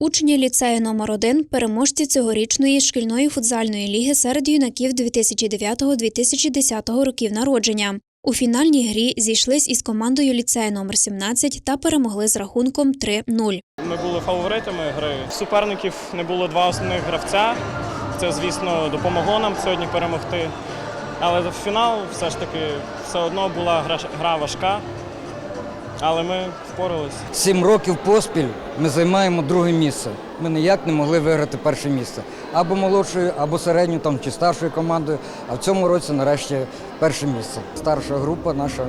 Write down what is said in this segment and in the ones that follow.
Учні ліцею номер 1 переможці цьогорічної шкільної футзальної ліги серед юнаків 2009-2010 років народження. У фінальній грі зійшлись із командою ліцею номер 17 та перемогли з рахунком 3-0. Ми були фаворитами гри. Суперників не було два основних гравця. Це, звісно, допомогло нам сьогодні перемогти. Але в фінал все ж таки все одно була гра, важка. Але ми впоралися. Сім років поспіль ми займаємо друге місце. Ми ніяк не могли виграти перше місце. Або молодшою, або середньою там, чи старшою командою. А в цьому році нарешті перше місце. Старша група наша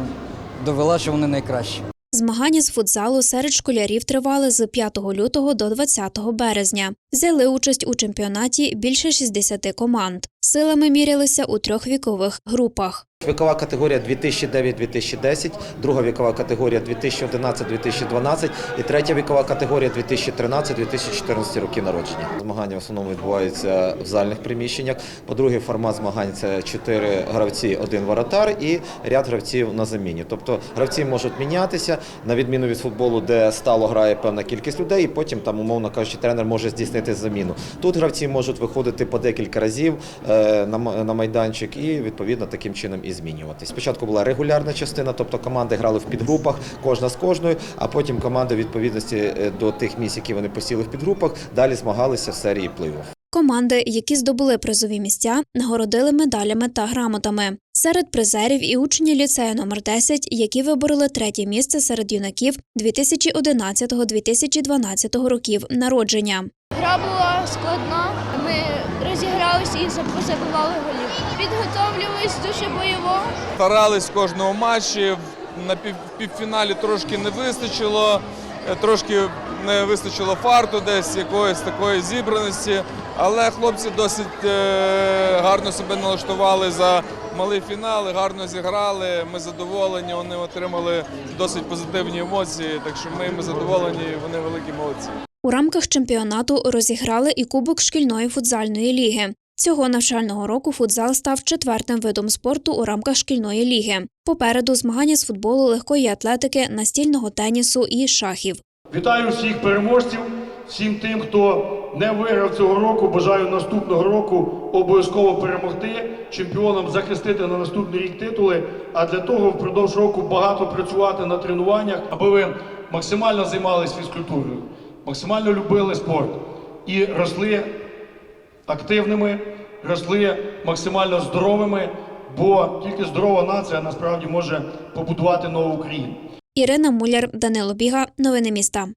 довела, що вони найкращі. Змагання з футзалу серед школярів тривали з 5 лютого до 20 березня. Взяли участь у чемпіонаті більше 60 команд. Силами мірялися у трьох вікових групах. Вікова категорія 2009-2010, друга вікова категорія 2011-2012 і третя вікова категорія 2013-2014 років народження. Змагання в основному відбуваються в зальних приміщеннях. По-друге, формат змагань це 4 гравці, один воротар і ряд гравців на заміні. Тобто гравці можуть мінятися на відміну від футболу, де стало грає певна кількість людей, і потім там, умовно кажучи, тренер може здійснити заміну. Тут гравці можуть виходити по декілька разів е, на майданчик і відповідно таким чином і змінюватись. Спочатку була регулярна частина, тобто команди грали в підгрупах, кожна з кожною, а потім команди в відповідності е, до тих місць, які вони посіли в підгрупах, далі змагалися в серії плей-офф. Команди, які здобули призові місця, нагородили медалями та грамотами. Серед призерів і учні ліцею номер 10, які вибороли третє місце серед юнаків 2011-2012 років народження. Гра була складна. Ми розігралися і заб- забивали голів. Підготовлювались дуже бойово. старались в кожному матчі. На пів- півфіналі трошки не вистачило, е, трошки не вистачило фарту, десь якоїсь такої зібраності. Але хлопці досить е, гарно себе налаштували за малий фінал, гарно зіграли. Ми задоволені, вони отримали досить позитивні емоції. Так що ми, ми задоволені, вони великі молодці. У рамках чемпіонату розіграли і Кубок шкільної футзальної ліги. Цього навчального року футзал став четвертим видом спорту у рамках шкільної ліги. Попереду змагання з футболу, легкої атлетики, настільного тенісу і шахів. Вітаю всіх переможців, всім тим, хто не виграв цього року. Бажаю наступного року обов'язково перемогти, чемпіонам захистити на наступний рік титули. А для того впродовж року багато працювати на тренуваннях, аби ви максимально займалися фізкультурою, максимально любили спорт і росли активними, росли максимально здоровими, бо тільки здорова нація насправді може побудувати нову Україну. Ірина Муляр, Данило Біга. Новини міста.